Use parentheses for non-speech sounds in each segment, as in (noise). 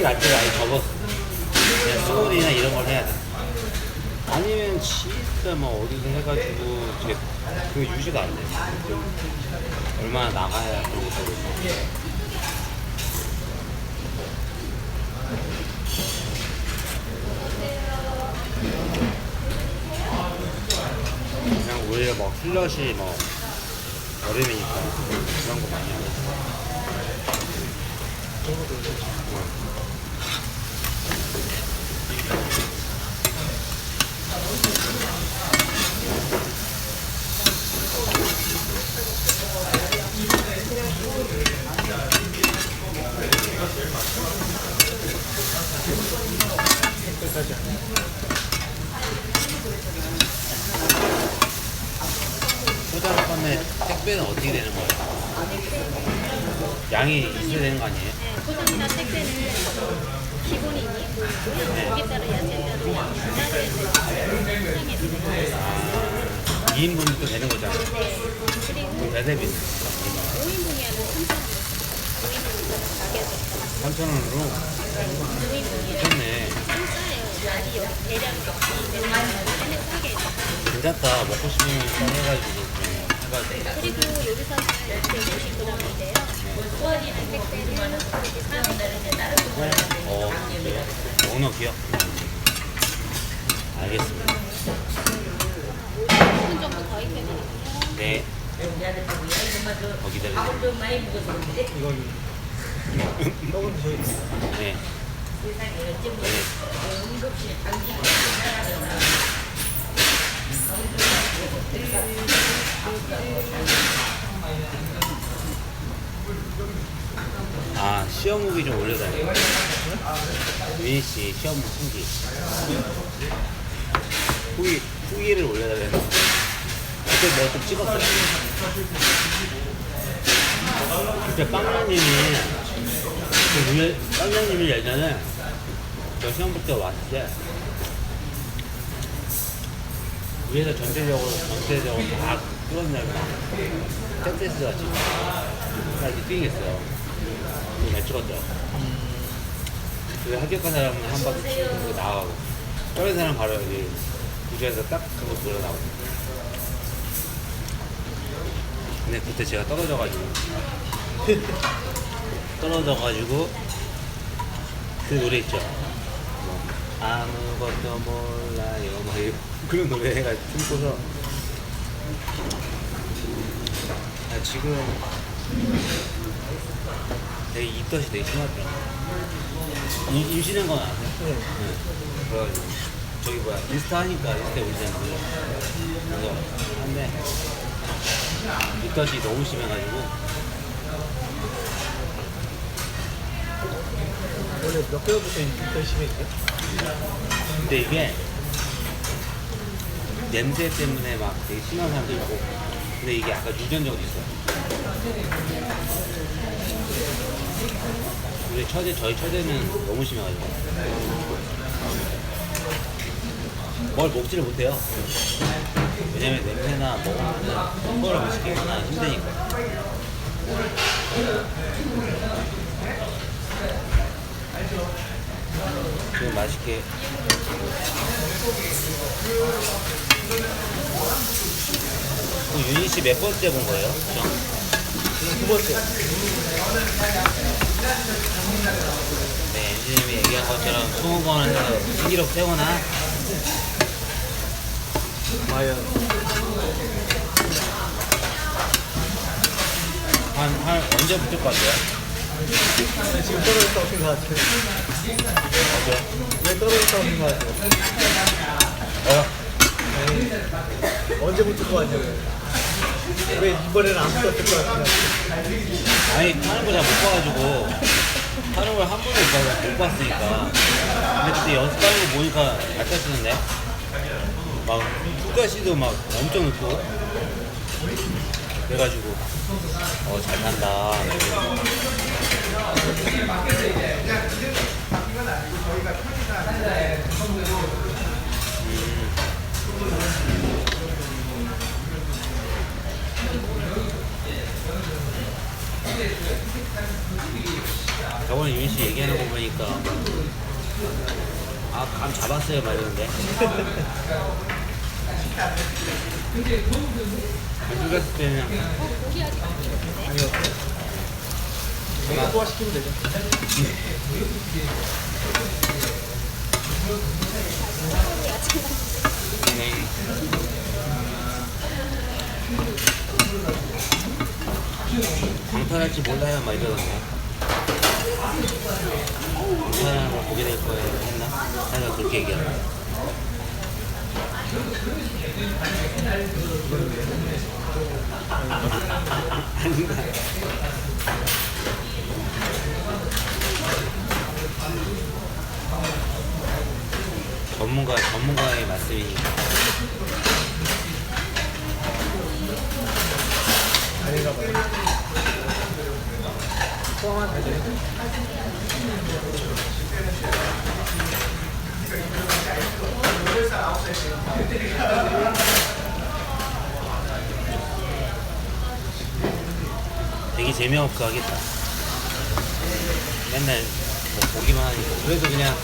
키 자체가 아예 접었어. 그냥 소울이나 이런 걸 해야 돼. 아니면 진짜 뭐 어디서 해가지고 이제 그 유지가 안 돼. 얼마나 나가야 그런 거 되고. 그냥 오히려 뭐 슬럿이 뭐 여름이니까 그런 거 많이 하고. 포 장판에 택배는 어떻게 되는 거예요? 양이 있어야 되는 거 아니에요? 네, 포장이나 택배는 기본이 있고 고기 따라 야채 따라 양이 분산해서 포장해 드려요. 아, 2인분도 되는 거잖아. 네. 그리고 대대비 5인분이면 3,000원. 5인분이면 가게에서 3,000원으로 5인분이면 좋네. 좀 싸요. 많이 여- 대량이 없기 때문에 얘는 싸게. 괜찮다. 먹고 싶으면 해가지고. 그리고 150g인데요. 소원이랑 택배는 이렇게 사면 어, 그래요? 오너 기억. 알겠습니다. 5분 정도 더 익혀드릴게요. 네. 더. 이건 떡은 저희 네. 네. 아, 시험 후기 좀 올려달래요. 민희 씨 시험 후기. 후기, 후기를 올려달라는 그때 뭐 좀 찍었어요. 그때 빵라님이 그 빵라님이 예전에 저 시험 볼때 왔을 때 위에서 전체적으로 전체적으로 다 끌어내면 tek스스 같이 딱 이렇게 뛰겠어요. 내 찍었죠. 그 합격한 사람은 한 바퀴 쭉 나가고 다른 사람 바로 여기 구조에서 딱 그거 들어 나오고. 근데 그때 제가 떨어져가지고 (laughs) 떨어져가지고 그 노래 있죠. 뭐 아무것도 몰라요. 막 이런 그런 노래 해가 춤춰서 아, 지금 되게 입덧이 되게 심하더라고. 임- 임신한 건 아세요? 네. 네. 그래가지고 저기 뭐야 인스타 하니까 인스타에 올리잖아요. 그래서 한데 입덧이 너무 심해가지고 원래 몇 개월부터 인터 심했죠? 근데 이게 냄새 때문에 막 되게 심한 사람도 있고. 근데 이게 약간 유전적으로 있어요. 우리 처제 저희 처제는 너무 심해가지고. 뭘 먹지를 못해요. 왜냐면 냄새나 먹으면 손가락 을 시키거나 힘드니까. 좀 맛있게 그 윤희 씨몇 번째 본 거예요? 그죠? 두 번째. 네, 엔지님이 얘기한 것처럼 20번을 해서 신기록 세거나 과연 한, 한 언제 붙을 것 같아요? 지금 떨어졌다 오신 것 같아요. 어제? 왜 떨어졌다 오신 것 같아요? 어? 아니, 언제 붙을 것 같냐고요. 왜 이번에는 안 붙었을 것 같아요? 아니, 타는 거 잘 못 봐가지고. 타는 걸 한 번도 못, 봐, 못 봤으니까. 근데 그때 연습하는 거 보니까 잘 탔었는데? 막 후가시도 막 엄청 늦고. 그래가지고 어 잘 탄다 저번에 유인 씨 얘기하는 거 보니까 아 막 이러는데 여기 갔을 때는 어, 고기 아직 안 익었는데? 아니요. 내가 소화시키면 되죠. 그냥 방탈할지 몰라요 막 이러던데 방탈하는 걸 보게 될 거예요 했나? 자기가 그렇게 얘기하는 아닌가? 전문가 전문가의 말씀이니까 아닌가 봐요. 소화만 잘 되네. 되게 재미없어 하겠다. 맨날 뭐 보기만 하니까. 그래도 그냥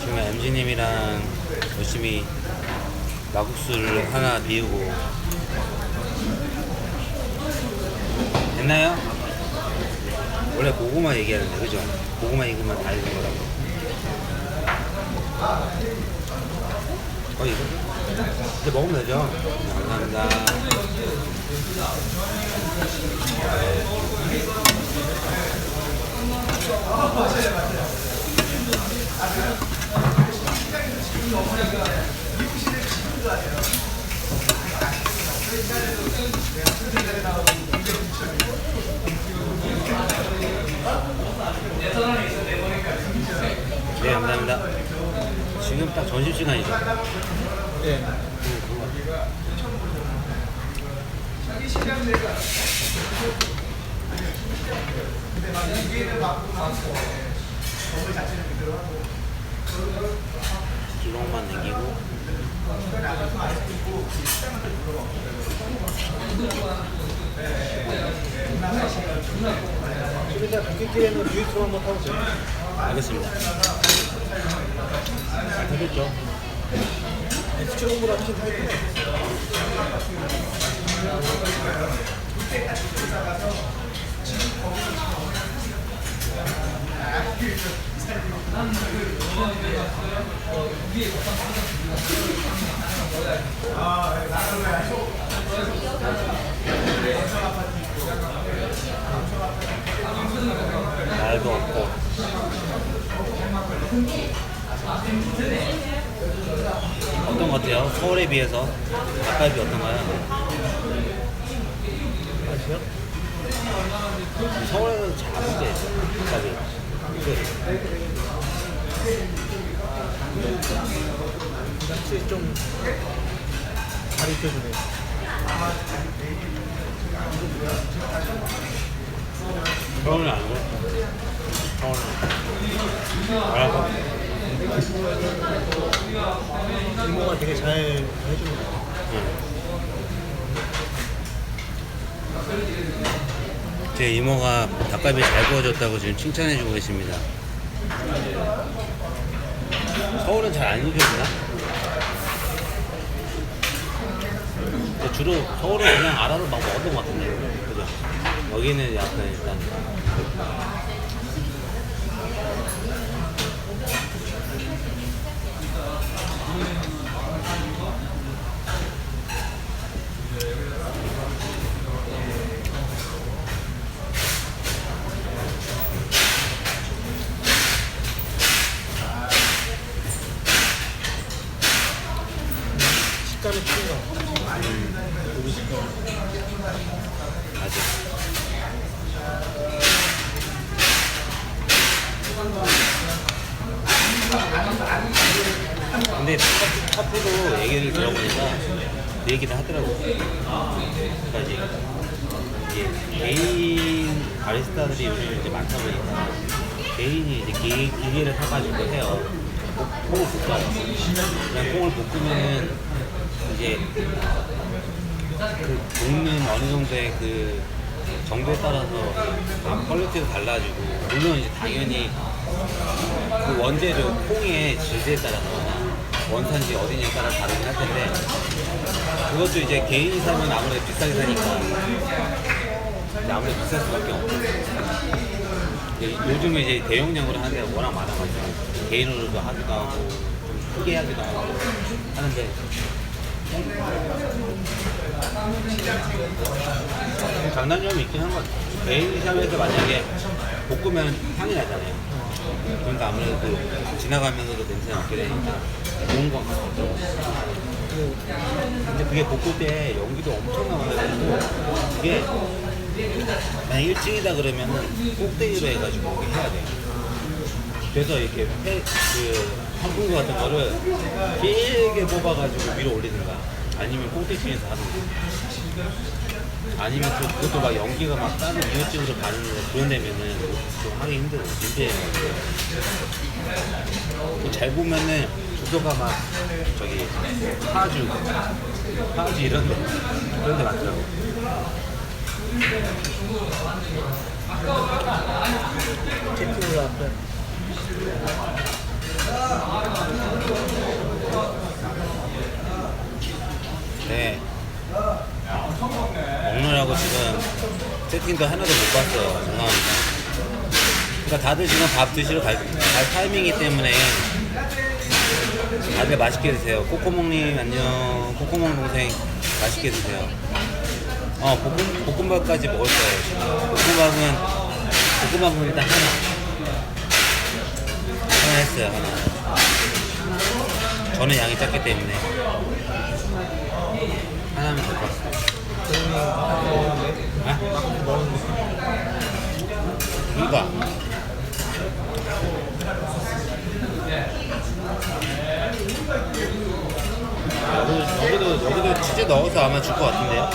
지금 MG님이랑 열심히 막국수를 하나 비우고 됐나요? 원래 고구마 얘기하는데 그죠? 고구마 익으면 다 익은 거라고 어 이거? 이제 먹으면 되죠? 네, 감사합니다 네 감사합니다 지금 딱 점심시간이죠? 예. 기 록만 남기고 좀 이따 국회길에는 뷰이트로 한번 타보세요. 알겠습니다 되겠죠. 수출공부로 하시면 되겠죠. 날도 없고 어떤 것 같아요? 서울에 비해서 닭갈비 어떤가요? 아시죠? 서울에서 잘안 먹게 닭갈비 확실히 좀 가르쳐주네. 서울은 아니고 서울은 알아서 이모가 되게 잘 해주는 것 같아요. 제 이모가 닭갈비 잘 구워줬다고 지금 칭찬해주고 계십니다. 서울은 잘 안? 근데 주로 서울은 그냥 알아서 막 먹었던 것 같은데, 그죠? 여기는 약간 일단 식 같아요. 우리 식감. 아직 근데 커피도 얘기를 들어보니까 그 얘기를 하더라고. 그러니까 이제, 이게 개인 바리스타들이 요즘 이제 많다 보니까 개인이 이제 기, 기계를 사가지고 해요. 콩- 콩을 볶아요. 그냥 콩을 볶으면은 이제 그 볶는 어느 정도의 그 정도에 따라서 퀄리티도 달라지고 물론 이제 당연히 그 원재료 콩의 질에 따라서 원산지 어디냐에 따라 다르긴 할 텐데 그것도 이제 개인이 사면 아무래도 비싸게 사니까 아무래도 비쌀 수밖에 없고. 요즘에 이제 대용량으로 하는 데가 워낙 많아가지고 개인으로도 하기도 하고 좀 크게 하기도 하고 하는데 장단점이 있긴 한 것 같아요. 개인 샵에서 만약에 볶으면 향이 나잖아요. 그러니까 아무래도 그 지나가면서도 냄새 맡게 되니까 좋은 건 같아요. 근데 그게 볶을 때 연기도 엄청 나와가지고 그게 만약 1층이다 그러면은 꼭대기로 해가지고 해야 돼요. 그래서 이렇게 회, 그 한풍구 같은 거를 길게 뽑아가지고 위로 올리든가 아니면 꼭대기층에서 하든가 아니면 또 그것도 막 연기가 막 다른 이웃집으로 가는 그런 데면은 좀 하기 힘들어 문제예요. 뭐잘 보면은 주소가 막 저기 파주 파주 이런 데 그런 데 많더라고. 채팅으로 앞에 네. 먹느라고 지금 세팅도 하나도 못 봤어요. 죄송합니다. 그러니까 다들 지금 밥 드시러 갈, 갈 타이밍이기 때문에 다들 맛있게 드세요. 코코몽님 안녕. 코코몽 동생 맛있게 드세요. 어, 볶음, 볶음밥까지 먹을 거예요. 볶음밥은, 볶음밥은 일단 하나. 했어요, 하나. 저는 양이 작기 때문에. 하나면 될 것 같습니다. 아? 그니까. 여기도, 여기도, 치즈 넣어서 아마 줄 것 같은데요?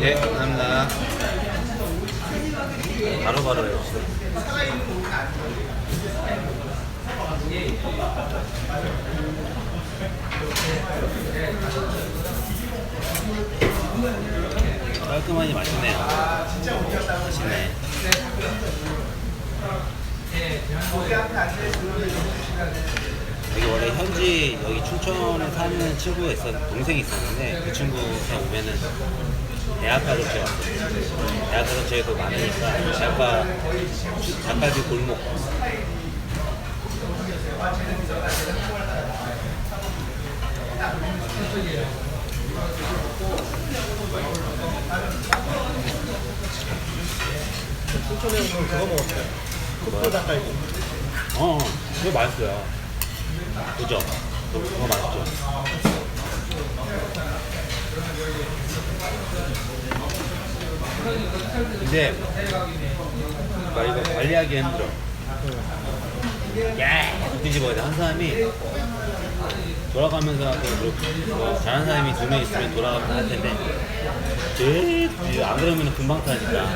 네, 감사합니다. 바로바로 해봅시다. 깔끔하니 맛있네요. 맛있네. 여기 원래 현지 여기 춘천에 사는 친구가 있었 동생이 있었는데 그 친구가 오면은 대학가 근처에 왔어요. 대학가 근처에도 많으니까 대학가 작가지 골목 춘천에 오면 그거 먹었어요 쿠프 닭갈비 어, 그거 맛있어요. 그죠? 그거 맛있죠. 근데 나 이거 관리하기 힘들어. 야, 뒤집어야 돼. 한 사람이 돌아가면서 그, 뭐, 잘하는 사람이 두 명 있으면 돌아가면서 할 텐데, 쟤, 안 그러면 금방 타니까.